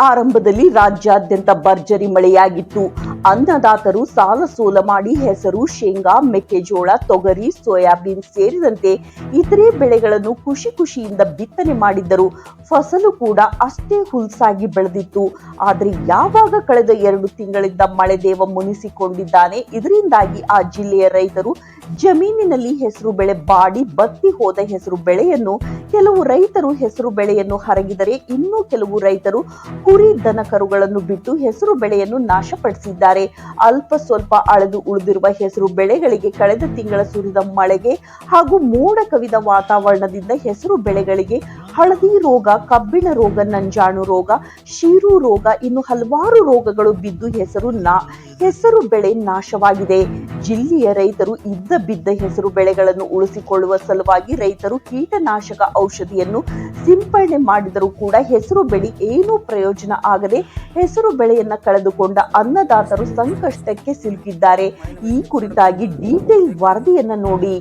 ಆರಂಭದಲ್ಲಿ ರಾಜ್ಯಾದ್ಯಂತ ಭರ್ಜರಿ ಮಳೆಯಾಗಿತ್ತು. ಅನ್ನದಾತರು ಸಾಲ ಸೋಲ ಮಾಡಿ ಹೆಸರು, ಶೇಂಗಾ, ಮೆಕ್ಕೆಜೋಳ, ತೊಗರಿ, ಸೋಯಾಬೀನ್ ಸೇರಿದಂತೆ ಇತರೆ ಬೆಳೆಗಳನ್ನು ಖುಷಿ ಖುಷಿಯಿಂದ ಬಿತ್ತನೆ ಮಾಡಿದ್ದರು. ಫಸಲು ಕೂಡ ಅಷ್ಟೇ ಹುಲ್ಸಾಗಿ ಬೆಳೆದಿತ್ತು. ಆದರೆ ಯಾವಾಗ ಕಳೆದ ಎರಡು ತಿಂಗಳಿಂದ ಮಳೆದೇವ ಮುನಿಸಿಕೊಂಡಿದ್ದಾನೆ. ಇದರಿಂದಾಗಿ ಆ ಜಿಲ್ಲೆಯ ರೈತರು ಜಮೀನಿನಲ್ಲಿ ಹೆಸರು ಬೆಳೆ ಬಾಡಿ, ಬತ್ತಿ ಹೋದ ಹೆಸರು ಬೆಳೆಯನ್ನು ಕೆಲವು ರೈತರು ಹೆಸರು ಬೆಳೆಯನ್ನು ಹರಗಿದರೆ ಇನ್ನೂ ಕೆಲವು ರೈತರು ಕುರಿ ದನ ಕರುಗಳನ್ನು ಬಿಟ್ಟು ಹೆಸರು ಬೆಳೆಯನ್ನು ನಾಶಪಡಿಸಿದ್ದಾರೆ. ಅಲ್ಪ ಸ್ವಲ್ಪ ಅಳೆದು ಉಳಿದಿರುವ ಹೆಸರು ಬೆಳೆಗಳಿಗೆ ಕಳೆದ ತಿಂಗಳ ಸುರಿದ ಮಳೆಗೆ ಹಾಗೂ ಮೋಡ ಕವಿದ ವಾತಾವರಣದಿಂದ ಹೆಸರು ಬೆಳೆಗಳಿಗೆ ಹಳದಿ ರೋಗ, ಕಬ್ಬಿಣ ರೋಗ, ನಂಜಾಣು ರೋಗ, ಶೀರು ರೋಗ, ಇನ್ನು ಹಲವಾರು ರೋಗಗಳು ಬಿದ್ದು ಹೆಸರು ನಾ, ಹೆಸರು ಬೆಳೆ ನಾಶವಾಗಿದೆ. ಜಿಲ್ಲೆಯ ರೈತರು ಇದ್ದ ಬಿದ್ದ ಹೆಸರು ಬೆಳೆಗಳನ್ನು ಉಳಿಸಿಕೊಳ್ಳುವ ಸಲುವಾಗಿ ರೈತರು ಕೀಟನಾಶಕ ಔಷಧಿಯನ್ನು ಸಿಂಪಡಣೆ ಮಾಡಿದರೂ ಕೂಡ ಹೆಸರು ಬೆಳೆ ಏನೂ ಪ್ರಯೋಜನ ಆಗದೆ ಹೆಸರು ಬೆಳೆಯನ್ನ ಕಳೆದುಕೊಂಡ ಅನ್ನದಾತರು ಸಂಕಷ್ಟಕ್ಕೆ ಸಿಲುಕಿದ್ದಾರೆ. ಈ ಕುರಿತಾಗಿ ಡೀಟೇಲ್ ವರದಿಯನ್ನ ನೋಡಿ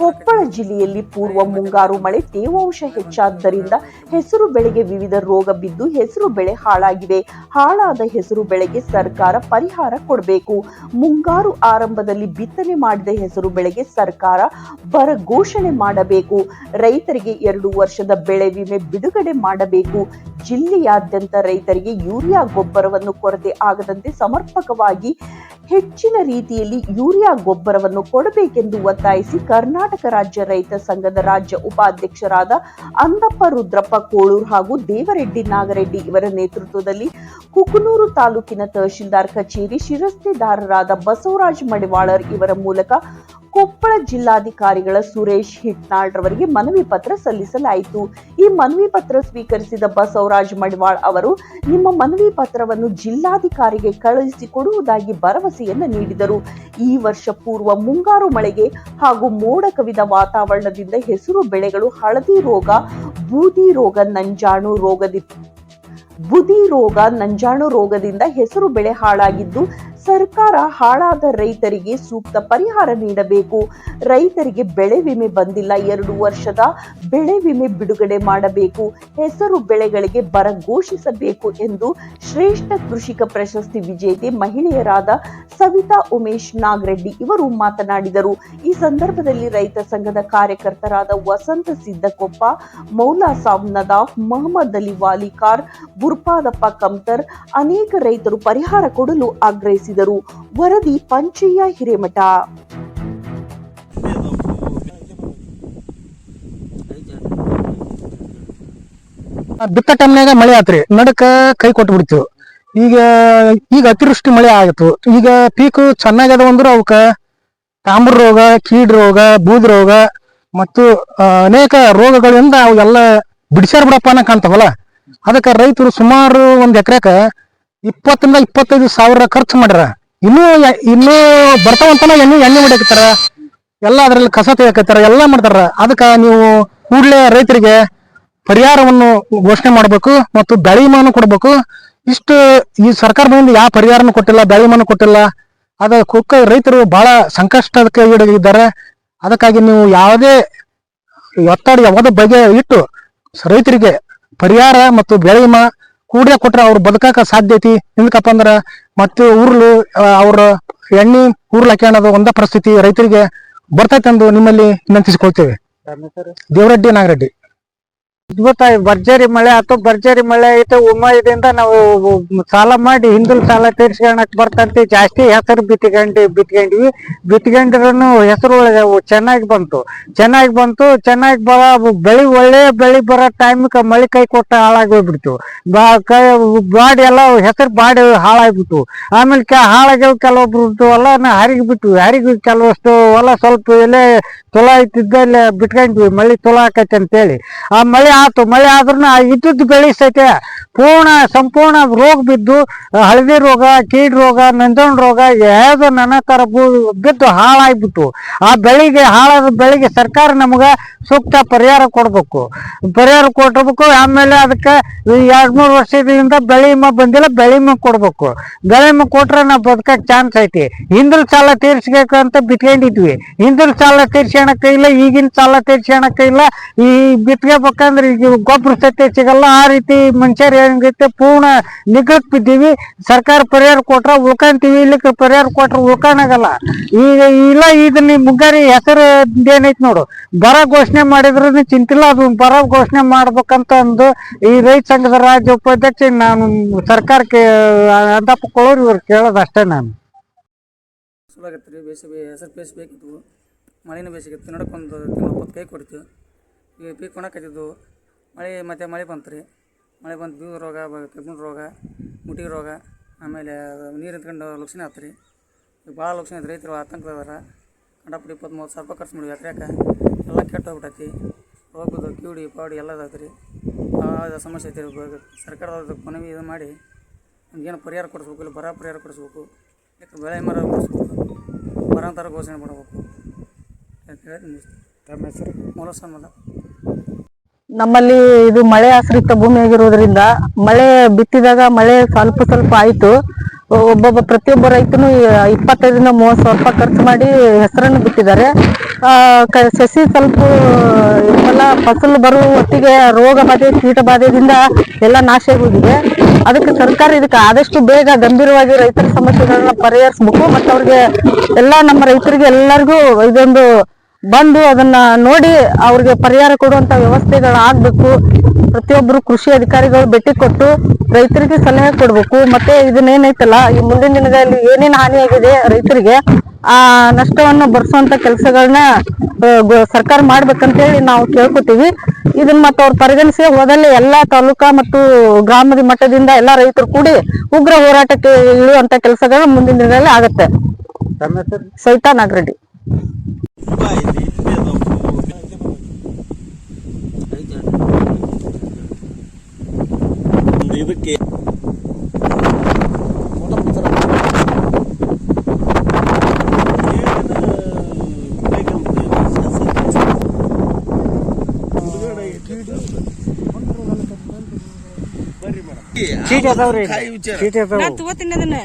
ಕೊಪ್ಪಳ ಜಿಲ್ಲೆಯಲ್ಲಿ ಪೂರ್ವ ಮುಂಗಾರು ಮಳೆ ತೇವಾಂಶ ಹೆಚ್ಚಾದ್ದರಿಂದ ಹೆಸರು ಬೆಳೆಗೆ ವಿವಿಧ ರೋಗ ಬಿದ್ದು ಹೆಸರು ಬೆಳೆ ಹಾಳಾಗಿದೆ. ಹಾಳಾದ ಹೆಸರು ಬೆಳೆಗೆ ಸರ್ಕಾರ ಪರಿಹಾರ ಕೊಡಬೇಕು. ಮುಂಗಾರು ಆರಂಭದಲ್ಲಿ ಬಿತ್ತನೆ ಮಾಡಿದ ಹೆಸರು ಬೆಳೆಗೆ ಸರ್ಕಾರ ಬರ ಘೋಷಣೆ ಮಾಡಬೇಕು. ರೈತರಿಗೆ ಎರಡು ವರ್ಷದ ಬೆಳೆ ವಿಮೆ ಬಿಡುಗಡೆ ಮಾಡಬೇಕು. ಜಿಲ್ಲೆಯಾದ್ಯಂತ ರೈತರಿಗೆ ಯೂರಿಯಾ ಗೊಬ್ಬರವನ್ನು ಕೊರತೆ ಆಗದಂತೆ ಸಮರ್ಪಕವಾಗಿ ಹೆಚ್ಚಿನ ರೀತಿಯಲ್ಲಿ ಯೂರಿಯಾ ಗೊಬ್ಬರವನ್ನು ಕೊಡಬೇಕೆಂದು ಒತ್ತಾಯಿಸಿ ಕರ್ನಾಟಕ ರಾಜ್ಯ ರೈತ ಸಂಘದ ರಾಜ್ಯ ಉಪಾಧ್ಯಕ್ಷರಾದ ಅಂದಪ್ಪ ರುದ್ರಪ್ಪ ಕೋಳೂರು ಹಾಗೂ ದೇವರೆಡ್ಡಿ ನಾಗರೆಡ್ಡಿ ಇವರ ನೇತೃತ್ವದಲ್ಲಿ ಕುಕನೂರು ತಾಲೂಕಿನ ತಹಶೀಲ್ದಾರ್ ಕಚೇರಿ ಶಿರಸ್ತೆದಾರರಾದ ಬಸವರಾಜ್ ಮಡಿವಾಳರ್ ಇವರ ಮೂಲಕ ಕೊಪ್ಪಳ ಜಿಲ್ಲಾಧಿಕಾರಿಗಳ ಸುರೇಶ್ ಹಿಟ್ನಾಳ್ ರವರಿಗೆ ಮನವಿ ಪತ್ರ ಸಲ್ಲಿಸಲಾಯಿತು. ಈ ಮನವಿ ಪತ್ರ ಸ್ವೀಕರಿಸಿದ ಬಸವರಾಜ್ ಮಡಿವಾಳ್ ಅವರು, ನಿಮ್ಮ ಮನವಿ ಪತ್ರವನ್ನು ಜಿಲ್ಲಾಧಿಕಾರಿಗೆ ಕಳುಹಿಸಿಕೊಡುವುದಾಗಿ ಭರವಸೆಯನ್ನ ನೀಡಿದರು. ಈ ವರ್ಷ ಪೂರ್ವ ಮುಂಗಾರು ಮಳೆಗೆ ಹಾಗೂ ಮೋಡ ಕವಿದ ವಾತಾವರಣದಿಂದ ಹೆಸರು ಬೆಳೆಗಳು ಹಳದಿ ರೋಗ, ಬೂದಿ ರೋಗ, ನಂಜಾಣು ರೋಗದಿ, ಬುದಿ ರೋಗ, ನಂಜಾಣು ರೋಗದಿಂದ ಹೆಸರು ಬೆಳೆ ಹಾಳಾಗಿದ್ದು ಸರ್ಕಾರ ಹಾಳಾದ ರೈತರಿಗೆ ಸೂಕ್ತ ಪರಿಹಾರ ನೀಡಬೇಕು. ರೈತರಿಗೆ ಬೆಳೆ ವಿಮೆ ಬಂದಿಲ್ಲ. ಎರಡು ವರ್ಷದ ಬೆಳೆ ವಿಮೆ ಬಿಡುಗಡೆ ಮಾಡಬೇಕು. ಹೆಸರು ಬೆಳೆಗಳಿಗೆ ಬರ ಘೋಷಿಸಬೇಕು ಎಂದು ಶ್ರೇಷ್ಠ ಕೃಷಿಕ ಪ್ರಶಸ್ತಿ ವಿಜೇತೆ ಮಹಿಳೆಯರಾದ ಸವಿತಾ ಉಮೇಶ್ ನಾಗರೆಡ್ಡಿ ಇವರು ಮಾತನಾಡಿದರು. ಈ ಸಂದರ್ಭದಲ್ಲಿ ರೈತ ಸಂಘದ ಕಾರ್ಯಕರ್ತರಾದ ವಸಂತ ಸಿದ್ದಕೊಪ್ಪ, ಮೌಲಾ ಸಾಬ್ ನದಾಫ್, ಮೊಹಮ್ಮದ್ ಅಲಿ ವಾಲಿಕಾರ್, ಗುರ್ಪಾದಪ್ಪ ಕಮ್ತರ್ ಅನೇಕ ರೈತರು ಪರಿಹಾರ ಕೊಡಲು ಆಗ್ರಹಿಸಿದರು. ವರದಿ ಪಂಚಯ್ಯ ಹಿರೇಮಠ. ಬಿತ್ತ ಟೈಮ್ನಾಗ ಮಳೆ ಆತ್ರಿ. ನಡಕ ಕೈ ಕೊಟ್ಟು ಬಿಡ್ತು ಈಗ ಈಗ ಅತಿವೃಷ್ಟಿ ಮಳೆ ಆಗಿತ್ತು ಈಗ ಪೀಕು ಚೆನ್ನಾಗದ ಅಂದ್ರೆ ಅವಕ್ಕ ತಾಮ್ರ ರೋಗ, ಕೀಡ್ ರೋಗ, ಬೂದ್ ರೋಗ ಮತ್ತು ಅನೇಕ ರೋಗಗಳಿಂದ ಅವೆಲ್ಲ ಬಿಡಿಸ್ಯಾರ ಬಿಡಪ್ಪ ಅನ್ನಕ್ ಕಾಣ್ತಾವಲ್ಲ? ಅದಕ್ಕೆ ರೈತರು ಸುಮಾರು ಒಂದ್ ಎಕರೆಕ ಇಪ್ಪತ್ತರಿಂದ ಇಪ್ಪತ್ತೈದು ಸಾವಿರ ಖರ್ಚು ಮಾಡ್ಯಾರ. ಇನ್ನೂ ಇನ್ನೂ ಬರ್ತಾವಂತನ ಎಣ್ಣೆ ಎಣ್ಣೆ ಹೊಡಿಯಕತ್ತಾರ. ಎಲ್ಲ ಅದ್ರಲ್ಲಿ ಕಸ ತೆಗಿಯಕತ್ತಾರ, ಎಲ್ಲ ಮಾಡ್ತಾರ. ಅದಕ್ಕ ನೀವು ಕೂಡಲೇ ರೈತರಿಗೆ ಪರಿಹಾರವನ್ನು ಘೋಷಣೆ ಮಾಡಬೇಕು ಮತ್ತು ಬೆಳೆ ಕೊಡಬೇಕು. ಇಷ್ಟು ಈ ಸರ್ಕಾರದಿಂದ ಯಾವ ಪರಿಹಾರನೂ ಕೊಟ್ಟಿಲ್ಲ, ಬೆಳೆ ವಿಮಾನ ಕೊಟ್ಟಿಲ್ಲ. ಅದ ಕುಕ್ಕ ರೈತರು ಬಹಳ ಸಂಕಷ್ಟಕ್ಕೆ ಈಡಾಗಿದ್ದಾರೆ ಅದಕ್ಕಾಗಿ ನೀವು ಯಾವುದೇ ಒತ್ತಡ ಯಾವುದೇ ಬಗೆ ಇಟ್ಟು ರೈತರಿಗೆ ಪರಿಹಾರ ಮತ್ತು ಬೆಳೆ ಕೂಡಲೇ ಕೊಟ್ರೆ ಅವ್ರು ಬದುಕಾಕ ಐತಿ. ಹಿಂದಕಪ್ಪ ಅಂದ್ರ ಮತ್ತೆ ಉರುಳು ಆ, ಅವ್ರ ಎಣ್ಣೆ ಉರುಳು ಹಾಕ್ಯಣದು ಒಂದ ಪರಿಸ್ಥಿತಿ ರೈತರಿಗೆ ಬರ್ತೈತೆ ಎಂದು ನಿಮ್ಮಲ್ಲಿ ವಿನಂತಿಸಿಕೊಳ್ತೇವೆ. ದೇವರೆಡ್ಡಿ ನಾಗರೆಡ್ಡಿ. ಗೊತ್ತಾಯ್ತು ಭರ್ಜರಿ ಮಳೆ ಆಯ್ತು ಭರ್ಜರಿ ಮಳೆ ಐತೆ ಉಮಾಯದಿಂದ ನಾವು ಸಾಲ ಮಾಡಿ ಹಿಂದಲ್ ಸಾಲ ತೀರ್ಸ್ಕೊಳಕ್ ಬರ್ತಂತೆ, ಜಾಸ್ತಿ ಹೆಸರು ಬಿತ್ಕೊಂಡಿ, ಬಿತ್ಕೊಂಡ್ವಿ. ಬಿತ್ಕೊಂಡಿರೋನು ಹೆಸರು ಒಳಗೆ ಚೆನ್ನಾಗಿ ಬಂತು. ಚೆನ್ನಾಗಿ ಬಂತು, ಚೆನ್ನಾಗಿ ಬರ ಬೆಳಿ ಒಳ್ಳೆ ಬೆಳಿ ಬರೋ ಟೈಮ್ಗೆ ಮಳೆ ಕೈ ಕೊಟ್ಟ ಹಾಳಾಗೋಗ್ಬಿಡ್ತು ಬಾ, ಕೈ, ಬಾಡಿ ಎಲ್ಲ ಹೆಸರು ಬಾಡಿ ಹಾಳಾಗ್ಬಿಟ್ಟು ಆಮೇಲೆ ಕೆ, ಹಾಳಾಗ್ಯಾವ ಕೆಲವೊಬ್ರು ನಾ ಹರಿಗಿ ಬಿಟ್ವಿ ಹರಿಗಿ ಕೆಲವಷ್ಟು ಹೊಲ ಸ್ವಲ್ಪ ಎಲೆ ಚಲೋ ಇಲ್ಲೇ ಬಿಟ್ಕೊಂಡ್ವಿ. ಮಳೆ ಚಲೋ ಆಕೈತೆ ಅಂತೇಳಿ. ಆ ಮಳೆ ಆತು, ಮಳೆ ಆದ್ರೂ ಇದ್ದದ್ದು ಬೆಳಿ ಸಹಿತ ಪೂರ್ಣ, ಸಂಪೂರ್ಣ ರೋಗ ಬಿದ್ದು ಹಳದಿ ರೋಗ, ಕೀಡ್ ರೋಗ, ನಂಜನ್ ರೋಗ ಯಾವ್ದು ನಾನಾ ತರ ಬಿದ್ದು ಹಾಳಾಗ್ಬಿಟ್ಟು, ಆ ಬೆಳಿಗ್ಗೆ ಹಾಳಾದ ಬೆಳಿಗ್ಗೆ ಸರ್ಕಾರ ನಮಗ ಸೂಕ್ತ ಪರಿಹಾರ ಕೊಡ್ಬೇಕು. ಪರಿಹಾರ ಕೊಡ್ಬೇಕು, ಆಮೇಲೆ ಅದಕ್ಕೆ ಎರಡ್ ಮೂರು ವರ್ಷದಿಂದ ಬೆಳೆ ವಿಮೆ ಬಂದಿಲ್ಲ, ಬೆಳೆ ಕೊಡಬೇಕು ಕೊಡ್ಬೇಕು. ಬೆಳೆ ಮ ಕೊಟ್ರೆ ನಾವು ಬದುಕಕ್ಕೆ ಚಾನ್ಸ್ ಐತಿ. ಹಿಂದಿನ ಸಾಲ ತೀರ್ಸ್ಬೇಕಂತ ಬಿತ್ಕೊಂಡಿದ್ವಿ. ಹಿಂದಿನ ಸಾಲ ತೀರ್ಸ್ಕೊಳಕ್ ಇಲ್ಲ, ಈಗಿನ ಸಾಲ ತೀರ್ಸ್ಕೊಳಕ್ ಇಲ್ಲ, ಈ ಬಿತ್ಕೋಬೇಕಂದ್ರೆ ಈಗ ಗೊಬ್ಬರ ಸತ್ಯ ಸಿಗಲ್ಲ. ಆ ರೀತಿ ಮನುಷ್ಯರು ಹೆಂಗೈತೆ ಪೂರ್ಣ ನಿಗ್ರಕ್ ಬಿದ್ದೀವಿ. ಸರ್ಕಾರ ಪರಿಹಾರ ಕೊಟ್ರ ಉಳ್ಕೊಂತೀವಿ ಇಲ್ಲಿ ಪರಿಹಾರ ಕೊಟ್ರ ಉಳ್ಕೊಂಡಾಗಲ್ಲ ಈಗ ಇಲ್ಲ ಇದನ್ನ ಮುಂಗಾರಿ ಹೆಸರು ಏನೈತಿ ನೋಡು. ಬರ ಘೋಷಣೆ ಮಾಡಿದ್ರು ಚಿಂತಿಲ್ಲ. ಅದು ಬರ ಘೋಷಣೆ ಮಾಡ್ಬೇಕಂತ ಅಂದು ಈ ರೈತ ಸಂಘದ ರಾಜ್ಯ ಉಪಾಧ್ಯಕ್ಷ ನಾನು ಸರ್ಕಾರಕ್ಕೆ ಅಂದಪ್ಪ ಕೊಳೋರು ಇವ್ರು ಕೇಳೋದು ಅಷ್ಟೇ ನಾನು. ಮಳೆನೂ ಬೇಸಿಗೆ ಕೈ ಕೊಡ್ತೀವಿ. ಈಗ ಪೀಕ್ ಒಣಕತ್ತಿದ್ದು ಮಳೆ ಮತ್ತು ಮಳೆ ಬಂತು ರೀ. ಮಳೆ ಬಂದು ಬೀವು ರೋಗ ಕಬ್ಬಿಣ ರೋಗ ಮುಟ್ಟಿಗೆ ರೋಗ ಆಮೇಲೆ ನೀರು ನಿಂತ್ಕೊಂಡು ಲಕ್ಷಣ ಆತು ರೀ. ಈಗ ಭಾಳ ಲಕ್ಷಣ ಐತೆ ರೈತರು ಆತಂಕದವರ ಕಂಡಪಟ್ಟು ಇಪ್ಪತ್ತು ಮೂವತ್ತು ಸಾವಿರ ರೂಪಾಯಿ ಖರ್ಚು ಮಾಡಿ ಎಕರೆಕ ಎಲ್ಲ ಕೆಟ್ಟು ಹೋಗ್ಬಿಟ್ಟೈತಿ ರೋಗದ ಕಿವಿಡಿ ಪಾಡಿ ಎಲ್ಲ ಅದಾಯ್ತು ರೀ. ಭಾಳ ಸಮಸ್ಯೆ ಐತೆ ರೀ ಸರ್ಕಾರದವ್ರದ್ದು ಮನವಿ ಇದು ಮಾಡಿ ನಮಗೇನು ಪರಿಹಾರ ಕೊಡಿಸ್ಬೇಕು ಇಲ್ಲ ಬರ ಪರಿಹಾರ ಕೊಡಿಸ್ಬೇಕು. ಯಾಕೆ ಬೆಳೆ ಮರ ಕೊಡಿಸ್ಬೇಕು ಬರ ಅಂತಾರ ಘೋಷಣೆ ಮಾಡಬೇಕು. ಅಂತ ಹೇಳಿ ತಮ್ಮ ಹೆಸರು? ಮೂಲ ಸಂಬಂಧ ನಮ್ಮಲ್ಲಿ ಇದು ಮಳೆ ಆಶ್ರಿತ ಭೂಮಿ ಆಗಿರೋದ್ರಿಂದ ಮಳೆ ಬಿತ್ತಿದಾಗ ಮಳೆ ಸ್ವಲ್ಪ ಸ್ವಲ್ಪ ಆಯ್ತು. ಒಬ್ಬೊಬ್ಬ ಪ್ರತಿಯೊಬ್ಬ ರೈತನು ಇಪ್ಪತ್ತೈದರಿಂದ ಮೂವತ್ತು ಸಾವಿರ ರೂಪಾಯಿ ಖರ್ಚು ಮಾಡಿ ಹೆಸರನ್ನು ಬಿಟ್ಟಿದ್ದಾರೆ ಸಸಿ ಸ್ವಲ್ಪ ಎಲ್ಲ ಫಸಲು ಬರುವ ಹೊತ್ತಿಗೆ ರೋಗ ಬಾಧೆ, ಕೀಟ ಬಾಧೆಯಿಂದ ಎಲ್ಲ ನಾಶ ಆಗೋಗಿದೆ. ಅದಕ್ಕೆ ಸರ್ಕಾರ ಇದಕ್ಕೆ ಆದಷ್ಟು ಬೇಗ ಗಂಭೀರವಾಗಿ ರೈತರ ಸಮಸ್ಯೆಗಳನ್ನ ಪರಿಹರಿಸ್ಬೇಕು. ಮತ್ತು ಅವ್ರಿಗೆ ಎಲ್ಲ ನಮ್ಮ ರೈತರಿಗೆ ಎಲ್ಲರಿಗೂ ಇದೊಂದು ಬಂದು ಅದನ್ನ ನೋಡಿ ಅವ್ರಿಗೆ ಪರಿಹಾರ ಕೊಡುವಂತ ವ್ಯವಸ್ಥೆಗಳು ಆಗ್ಬೇಕು. ಪ್ರತಿಯೊಬ್ಬರು ಕೃಷಿ ಅಧಿಕಾರಿಗಳು ಭೇಟಿ ಕೊಟ್ಟು ರೈತರಿಗೆ ಸಲಹೆ ಕೊಡ್ಬೇಕು. ಮತ್ತೆ ಇದನ್ನೇನೈತಲ್ಲ ಈ ಮುಂದಿನ ದಿನಗಳಲ್ಲಿ ಏನೇನ್ ಹಾನಿಯಾಗಿದೆ ರೈತರಿಗೆ ಆ ನಷ್ಟವನ್ನು ಬರ್ಸುವಂತ ಕೆಲಸಗಳನ್ನ ಸರ್ಕಾರ ಮಾಡ್ಬೇಕಂತೇಳಿ ನಾವು ಕೇಳ್ಕೊತೀವಿ. ಇದನ್ನ ಮತ್ತೆ ಅವ್ರು ಪರಿಗಣಿಸಿ ಹೋದಲ್ಲಿ ಎಲ್ಲಾ ತಾಲೂಕಾ ಮತ್ತು ಗ್ರಾಮದ ಮಟ್ಟದಿಂದ ಎಲ್ಲಾ ರೈತರು ಕೂಡಿ ಉಗ್ರ ಹೋರಾಟಕ್ಕೆ ಇಳಿಯುವಂತ ಕೆಲಸಗಳು ಮುಂದಿನ ದಿನಗಳಲ್ಲಿ ಆಗತ್ತೆ. ತಮ್ಮ ಹೆಸರು ಸವಿತಾ ನಾಗರೆಡ್ಡಿ ಇದಕ್ಕೆ ಚೀಟಿ ಅದಾವ್ರಿ ಚೀಟಿ ಅದಾವ ತಗೋತೀನಿ ಅದನ್ನ